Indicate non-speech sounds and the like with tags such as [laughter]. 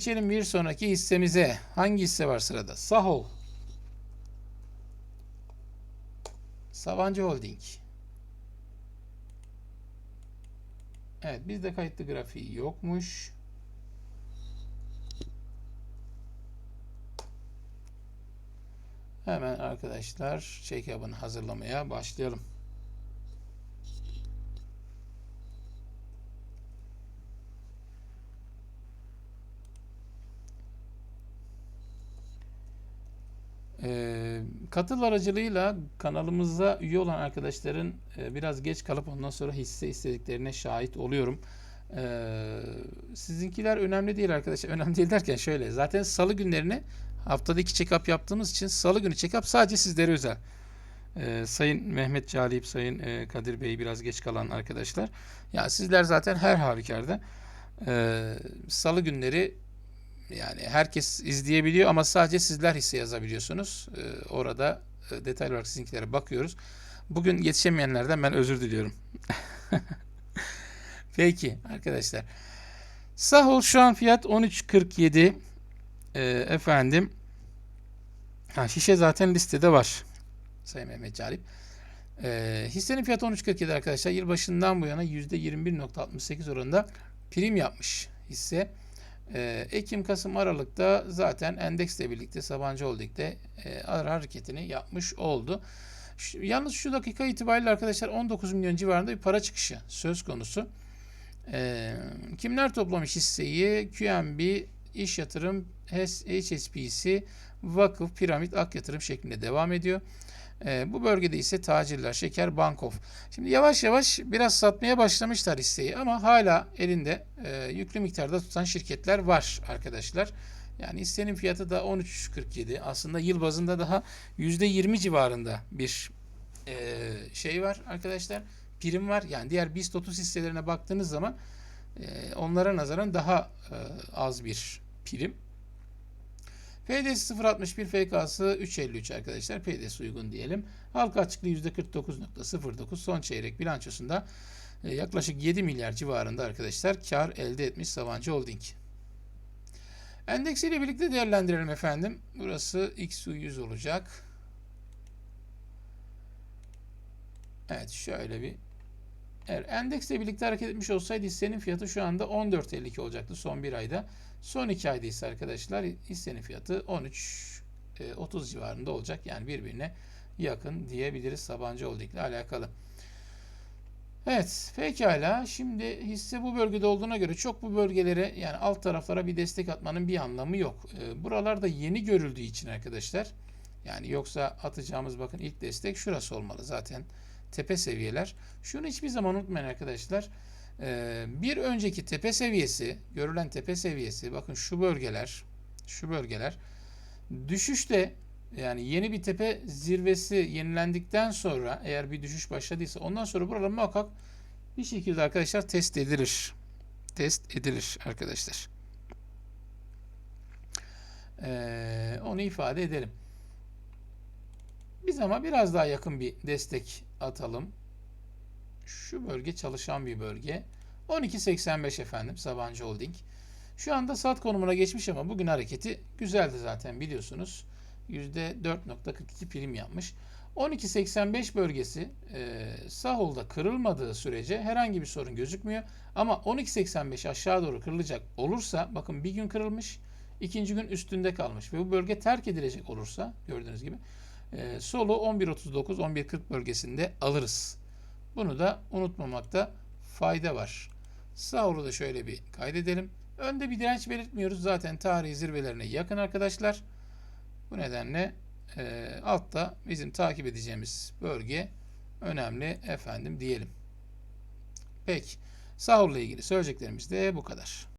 Geçelim bir sonraki hissemize. Hangi hisse var sırada? Sahol. Sabancı Holding. Evet bizde kayıtlı grafiği yokmuş. Hemen arkadaşlar check-up'ını hazırlamaya başlayalım. Ee, katıl aracılığıyla kanalımıza üye olan arkadaşların e, biraz geç kalıp ondan sonra hisse istediklerine şahit oluyorum. Ee, sizinkiler önemli değil arkadaşlar. [laughs] Önemli değil derken şöyle. Zaten salı günlerini haftada iki check-up yaptığımız için salı günü check-up sadece sizlere özel. Ee, Sayın Mehmet Calip, Sayın e, Kadir Bey biraz geç kalan arkadaşlar. Ya sizler zaten her halükarda e, salı günleri yani herkes izleyebiliyor ama sadece sizler hisse yazabiliyorsunuz. Ee, orada e, detaylı olarak sizinkilere bakıyoruz. Bugün yetişemeyenlerden ben özür diliyorum. [laughs] Peki arkadaşlar. Sahol şu an fiyat 13.47. Ee, efendim. Ha, şişe zaten listede var. Sayın Mehmet Calip. Ee, hissenin fiyatı 13.47 arkadaşlar. Yılbaşından bu yana %21.68 oranında prim yapmış hisse. Ee, Ekim, Kasım, Aralık'ta zaten endeksle birlikte Sabancı Holding'de e, ara hareketini yapmış oldu. Şu- yalnız şu dakika itibariyle arkadaşlar 19 milyon civarında bir para çıkışı söz konusu. Ee, kimler toplamış hisseyi? QNB, İş Yatırım, HSBC, Vakıf, Piramit, Ak Yatırım şeklinde devam ediyor. Ee, bu bölgede ise tacirler, Şeker, Bankof. Şimdi yavaş yavaş biraz satmaya başlamışlar hisseyi ama hala elinde e, yüklü miktarda tutan şirketler var arkadaşlar. Yani hissenin fiyatı da 13.47. Aslında yıl bazında daha %20 civarında bir e, şey var arkadaşlar. Prim var. Yani diğer BIST 30 hisselerine baktığınız zaman e, onlara nazaran daha e, az bir prim. PDS 0.61 FK'sı 3.53 arkadaşlar. PDS uygun diyelim. Halka açıklığı %49.09. Son çeyrek bilançosunda e, yaklaşık 7 milyar civarında arkadaşlar kar elde etmiş Sabancı Holding. Endeksiyle birlikte değerlendirelim efendim. Burası XU100 olacak. Evet şöyle bir eğer endeksle birlikte hareket etmiş olsaydı hissenin fiyatı şu anda 14.52 olacaktı son bir ayda. Son iki ayda ise arkadaşlar hissenin fiyatı 13 e, 30 civarında olacak. Yani birbirine yakın diyebiliriz Sabancı Holding ile alakalı. Evet, pekala. Şimdi hisse bu bölgede olduğuna göre çok bu bölgelere yani alt taraflara bir destek atmanın bir anlamı yok. E, buralarda yeni görüldüğü için arkadaşlar yani yoksa atacağımız bakın ilk destek şurası olmalı zaten tepe seviyeler. Şunu hiçbir zaman unutmayın arkadaşlar. Ee, bir önceki tepe seviyesi, görülen tepe seviyesi, bakın şu bölgeler, şu bölgeler düşüşte yani yeni bir tepe zirvesi yenilendikten sonra eğer bir düşüş başladıysa ondan sonra buralar muhakkak bir şekilde arkadaşlar test edilir. Test edilir arkadaşlar. Ee, onu ifade edelim. Biz ama biraz daha yakın bir destek atalım. Şu bölge çalışan bir bölge. 12.85 efendim Sabancı Holding. Şu anda sat konumuna geçmiş ama bugün hareketi güzeldi zaten biliyorsunuz. %4.42 prim yapmış. 12.85 bölgesi e, Sahol'da kırılmadığı sürece herhangi bir sorun gözükmüyor. Ama 12.85 aşağı doğru kırılacak olursa bakın bir gün kırılmış, ikinci gün üstünde kalmış ve bu bölge terk edilecek olursa gördüğünüz gibi e, solu 11.39 11.40 bölgesinde alırız. Bunu da unutmamakta fayda var. Sahur'u da şöyle bir kaydedelim. Önde bir direnç belirtmiyoruz. Zaten tarihi zirvelerine yakın arkadaşlar. Bu nedenle e, altta bizim takip edeceğimiz bölge önemli efendim diyelim. Peki. Sahur'la ilgili söyleyeceklerimiz de bu kadar.